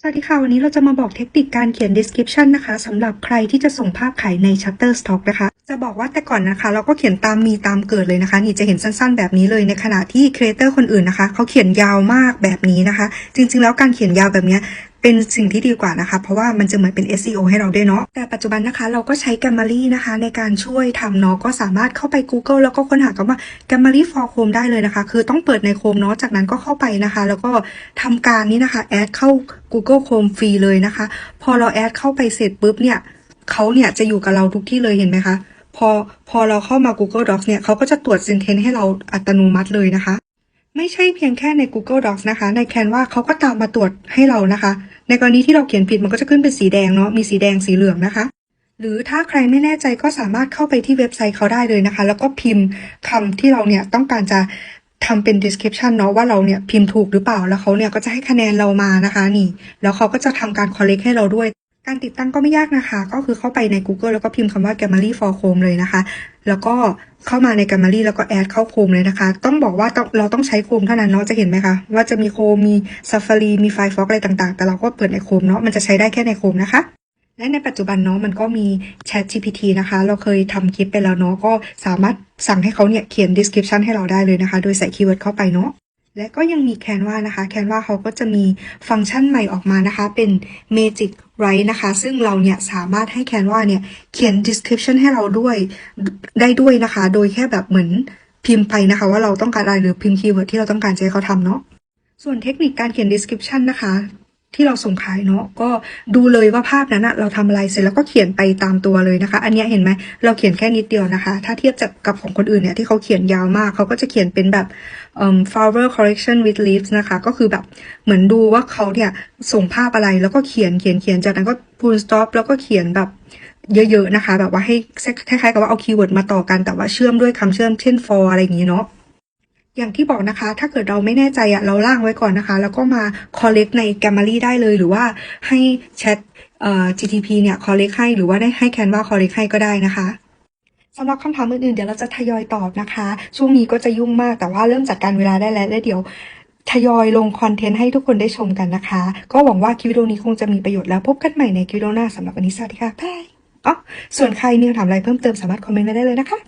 สวัสดีค่ะ วันนี้เราจะมาบอกเทคนิคการเขียน description นะคะสำหรับใครที่จะส่งภาพขายใน Shutterstock นะคะ จะบอกว่าแต่ก่อนนะคะ เราก็เขียนตามมีตามเกิดเลยนะคะ นี่จะเห็นสั้นๆแบบนี้เลยในขณะที่ครีเอเตอร์คนอื่นนะคะเขาเขียนยาวมากแบบนี้นะคะ จริงๆ แล้วการเขียนยาวแบบนี้ เป็นสิ่งที่ดีกว่านะคะ เพราะว่ามันจะเหมือนเป็น SEO ให้เราด้วยเนาะแต่ปัจจุบันนะคะ เราก็ใช้ Grammarly นะคะ ในการช่วยทำเนาะก็สามารถเข้าไป Google แล้วก็ค้นหาคำว่า Grammarly for Chrome ได้เลยนะคะ คือต้องเปิดใน Chrome เนาะจากนั้นก็เข้าไปนะคะ แล้วก็ทำการนี้นะคะแอดเข้า Google Chrome ฟรีเลยนะคะ พอเราแอดเข้าไปเสร็จปุ๊บเนี่ยเขาเนี่ยจะอยู่กับเราทุกที่เลยเห็นไหมคะพอพอเราเข้ามา Google Docs เนี่ยเขาก็จะตรวจ sentence ให้เราอัตโนมัติเลยนะคะ ไม่ใช่เพียงแค่ใน Google Docs นะคะ ใน Canva เขาก็ตามมาตรวจให้เรานะคะ ในกรณีที่เราเขียนผิดมันก็จะขึ้นเป็นสีแดงเนาะมีสีแดงสีเหลืองนะคะ หรือถ้าใครไม่แน่ใจก็สามารถเข้าไปที่เว็บไซต์เขาได้เลยนะคะ แล้วก็พิมพ์คำที่เราเนี่ยต้องการจะทำเป็น description เนาะว่าเราเนี่ยพิมพ์ถูกหรือเปล่าแล้วเขาเนี่ยก็จะให้คะแนนเรามานะคะนี่ แล้วเขาก็จะทำการ collect ให้เราด้วย การติดตั้งก็ไม่ยากนะคะ ก็คือเข้าไปใน Google แล้วก็พิมพ์คำว่า Grammarly for Chrome เลยนะคะ แล้วก็เข้ามาใน Grammarly แล้วก็แอดเข้า Chrome เลยนะคะ ต้องบอกว่าต้องเราต้องใช้ Chrome เท่านั้นเนาะจะเห็นไหมคะ ว่าจะมี Chrome มี Safari มี Firefox อะไรต่างๆ แต่เราก็เปิดใน Chrome เนาะมันจะใช้ได้แค่ใน Chrome นะคะและในปัจจุบันเนาะมันก็มี Chat GPT นะคะ เราเคยทำคลิปไปแล้วเนาะก็สามารถสั่งให้เขาเนี่ยเขียน description ให้เราได้เลยนะคะ โดยใส่คีย์เวิร์ดเข้าไปเนาะ และก็ยังมี Canva นะคะ Canva เขาก็จะมีฟังก์ชันใหม่ออกมานะคะ เป็น Magic Write นะคะ ซึ่งเราเนี่ยสามารถให้ Canva เนี่ยเขียน description ให้เราด้วยได้ด้วยนะคะ โดยแค่แบบเหมือนพิมพ์ไปนะคะ ว่าเราต้องการอะไรหรือพิมพ์คีย์เวิร์ดที่เราต้องการจะให้เขาทำเนาะส่วนเทคนิคการเขียน description นะคะ ที่เราส่งขายเนาะก็ดูเลยว่าภาพนั้นอะเราทำอะไรเสร็จแล้วก็เขียนไปตามตัวเลยนะคะ อันนี้เห็นไหมเราเขียนแค่นิดเดียวนะคะ ถ้าเทียบจากกับของคนอื่นเนี่ยที่เขาเขียนยาวมากเขาก็จะเขียนเป็นแบบ flower correction with leaves นะคะ ก็คือแบบเหมือนดูว่าเขาเนี่ยส่งภาพอะไรแล้วก็เขียนเขียนเขียนจากนั้นก็ full stop แล้วก็เขียนแบบเยอะๆนะคะ แบบว่าให้คล้ายๆกับว่าเอาคีย์เวิร์ดมาต่อกันแต่ว่าเชื่อมด้วยคำเชื่อมเช่น for อะไรอย่างนี้เนาะ อย่างที่บอกนะคะ ถ้าเกิดเราไม่แน่ใจอะเราล่างไว้ก่อนนะคะ แล้วก็มา collect ใน Grammarly ได้เลย หรือว่าให้ Chat เอ่อ GTP เนี่ย collect ให้ หรือว่าได้ให้ Canva collect ให้ก็ได้นะคะสำหรับคำถามอื่นๆ เดี๋ยวเราจะทยอยตอบนะคะ ช่วงนี้ก็จะยุ่งมาก แต่ว่าเริ่มจัดการเวลาได้แล้วและเดี๋ยวทยอยลงคอนเทนต์ให้ทุกคนได้ชมกันนะคะ ก็หวังว่าคลิปวิดีโอนี้คงจะมีประโยชน์แล้วพบกันใหม่ในคลิปวิดีโอหน้าสำหรับวันนี้สวัสดีค่ะบายอ๋อส่วนใครมีคำถามอะไรเพิ่มเติมสามารถคอมเมนต์ไว้ได้เลยนะคะ